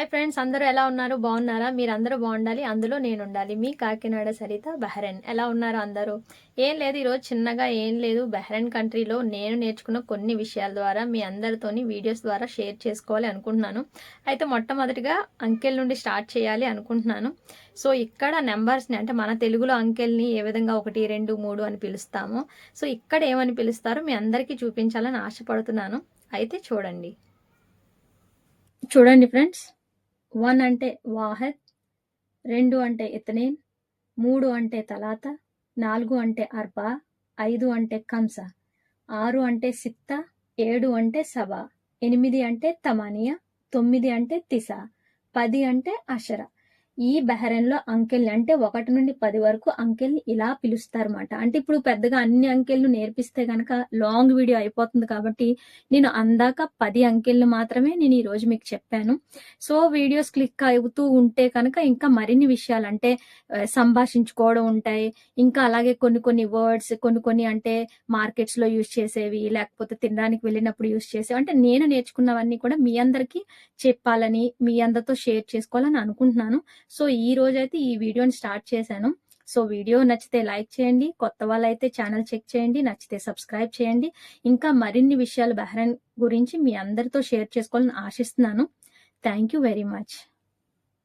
Hi friends అందరూ ఎలా ఉన్నారు? బాగున్నారా? మీరు అందరూ బాగుండాలి. అందులో నేను ఉండాలి మీ కాకినాడ సరిత బహ్రెన్. ఎలా ఉన్నారు అందరూ? ఏం లేదు ఈరోజు చిన్నగా ఏం లేదు. బహ్రెన్ కంట్రీలో నేను నేర్చుకున్న కొన్ని విషయాల ద్వారా మీ అందరితోని వీడియోస్ ద్వారా షేర్ చేసుకోవాలి అనుకుంటున్నాను. అయితే మొట్టమొదటిగా అంకెల్ నుండి స్టార్ట్ చేయాలి అనుకుంటున్నాను. సో ఇక్కడ నెంబర్స్ని అంటే మన తెలుగులో అంకెల్ని ఏ విధంగా ఒకటి రెండు మూడు అని పిలుస్తామో సో ఇక్కడ ఏమని పిలుస్తారో మీ అందరికీ చూపించాలని ఆశపడుతున్నాను. అయితే చూడండి. చూడండి ఫ్రెండ్స్. వన్ అంటే వాహద్ రెండు అంటే ఇతనేన్ మూడు అంటే తలాత నాలుగు అంటే అర్బా ఐదు అంటే కంస ఆరు అంటే సిత్త ఏడు అంటే సభ ఎనిమిది అంటే తమానియా తొమ్మిది అంటే తిస పది అంటే అషరా. ఈ బెహరెన్లో అంకెల్ని అంటే ఒకటి నుండి పది వరకు అంకెల్ని ఇలా పిలుస్తారు అన్నమాట అంటే ఇప్పుడు పెద్దగా అన్ని అంకెళ్ళు నేర్పిస్తే కనుక లాంగ్ వీడియో అయిపోతుంది కాబట్టి నేను అందాక పది అంకెళ్ళు మాత్రమే నేను ఈ రోజు మీకు చెప్పాను. సో వీడియోస్ క్లిక్ అవుతూ ఉంటే కనుక ఇంకా మరిన్ని విషయాలు అంటే సంభాషించుకోవడం ఉంటాయి. ఇంకా అలాగే కొన్ని కొన్ని వర్డ్స్ కొన్ని కొన్ని అంటే మార్కెట్స్లో యూజ్ చేసేవి లేకపోతే తినడానికి వెళ్ళినప్పుడు యూజ్ చేసేవి. అంటే నేను నేర్చుకున్నవన్నీ కూడా మీ అందరికీ చెప్పాలని మీ అందరితో షేర్ చేసుకోవాలని అనుకుంటున్నాను. సో ఈ రోజు అయితే ఈ వీడియోని స్టార్ట్ చేశాను. సో వీడియో నచ్చితే లైక్ చేయండి కొత్త వాళ్ళైతే ఛానల్ చెక్ చేయండి నచ్చితే సబ్స్క్రైబ్ చేయండి. ఇంకా మరిన్ని విషయాలు బెహ్రెన్ గురించి మీ అందరితో షేర్ చేసుకోవాలని ఆశిస్తున్నాను. Thank you very much.